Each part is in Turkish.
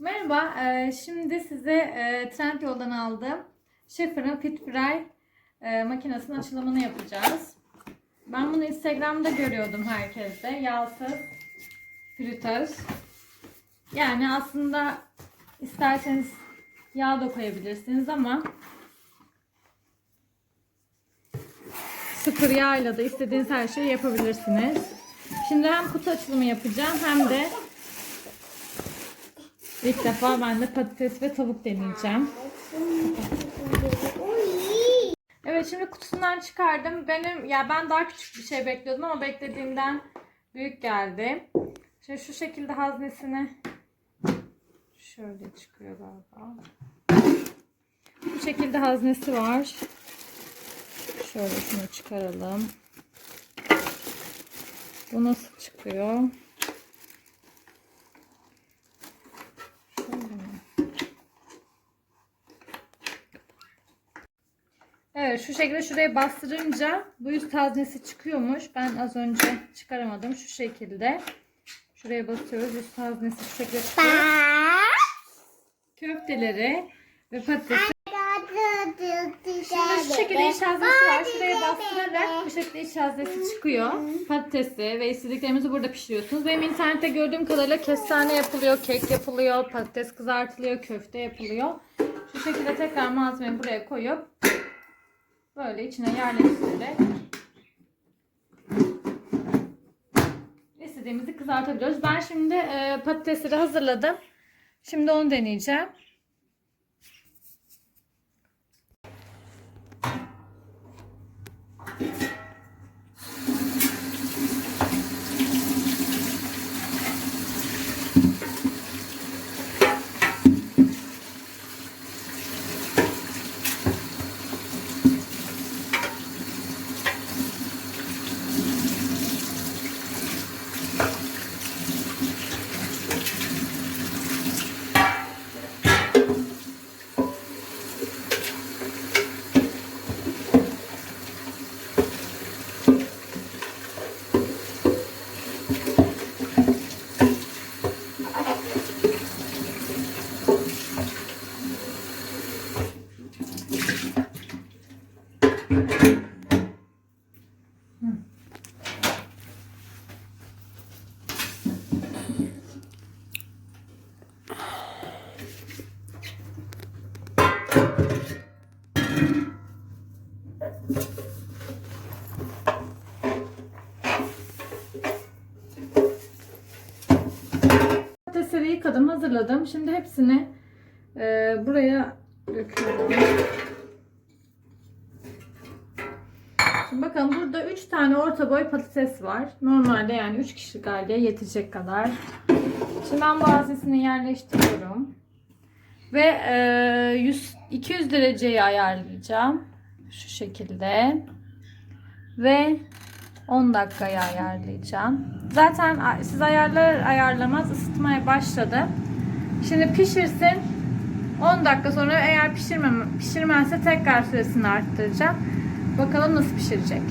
Merhaba, e, şimdi size e, Trendyol'dan aldığım Schaefer'ın Fit Fry e, makinesinin açılımını yapacağız. Ben bunu Instagram'da görüyordum herkeste. Yağsız fritöz. Yani aslında isterseniz yağ da koyabilirsiniz ama sıfır yağıyla da istediğiniz her şeyi yapabilirsiniz. Şimdi hem kutu açılımı yapacağım hem de İlk defa ben de patates ve tavuk deneyeceğim. Evet şimdi kutusundan çıkardım. Benim ya ben daha küçük bir şey bekliyordum ama beklediğimden büyük geldi. Şimdi şu şekilde haznesini şöyle çıkıyor galiba. Bu şekilde haznesi var. Şöyle şunu çıkaralım. Bu nasıl çıkıyor? Evet şu şekilde şuraya bastırınca bu yüz haznesi çıkıyormuş. Ben az önce çıkaramadım. Şu şekilde. Şuraya basıyoruz. Yüz haznesi şu şekilde çıkıyor. Köfteleri ve patatesi. Şimdi şu şekilde iç haznesi var. Şuraya bastırarak bu şekilde iç haznesi çıkıyor. Patatesi ve istediklerimizi burada pişiriyorsunuz. Benim internette gördüğüm kadarıyla kestane yapılıyor, kek yapılıyor, patates kızartılıyor, köfte yapılıyor. Şu şekilde tekrar malzemeyi buraya koyup böyle içine yerleştirerek istediğimizi kızartabiliyoruz. Ben şimdi e, patatesleri hazırladım. Şimdi onu deneyeceğim. Patatesleri yıkadım, hazırladım. Şimdi hepsini e, buraya döküyorum. Şimdi bakın burada 3 tane orta boy patates var. Normalde yani 3 kişilik aileye yetecek kadar. Şimdi ben haznesini yerleştiriyorum. Ve e, 100, 200 dereceyi ayarlayacağım. Şu şekilde. Ve 10 dakikaya ayarlayacağım. Zaten siz ayarlar ayarlamaz ısıtmaya başladı. Şimdi pişirsin. 10 dakika sonra eğer pişirmem pişirmezse tekrar süresini arttıracağım. Bakalım nasıl pişirecek.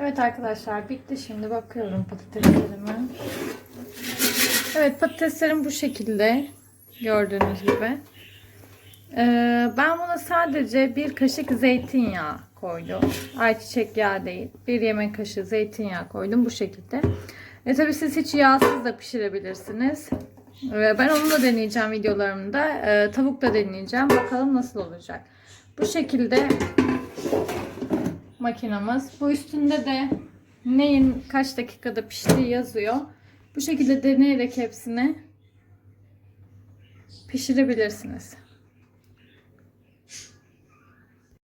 Evet arkadaşlar bitti şimdi bakıyorum patateslerime. Evet patateslerim bu şekilde gördüğünüz gibi. Ee, ben buna sadece bir kaşık zeytinyağı koydum. Ayçiçek yağı değil. Bir yemek kaşığı zeytinyağı koydum bu şekilde. E tabi siz hiç yağsız da pişirebilirsiniz. Ee, ben onu da deneyeceğim videolarımda. Ee, tavuk da deneyeceğim. Bakalım nasıl olacak. Bu şekilde makinamız. Bu üstünde de neyin kaç dakikada piştiği yazıyor. Bu şekilde deneyerek hepsini pişirebilirsiniz.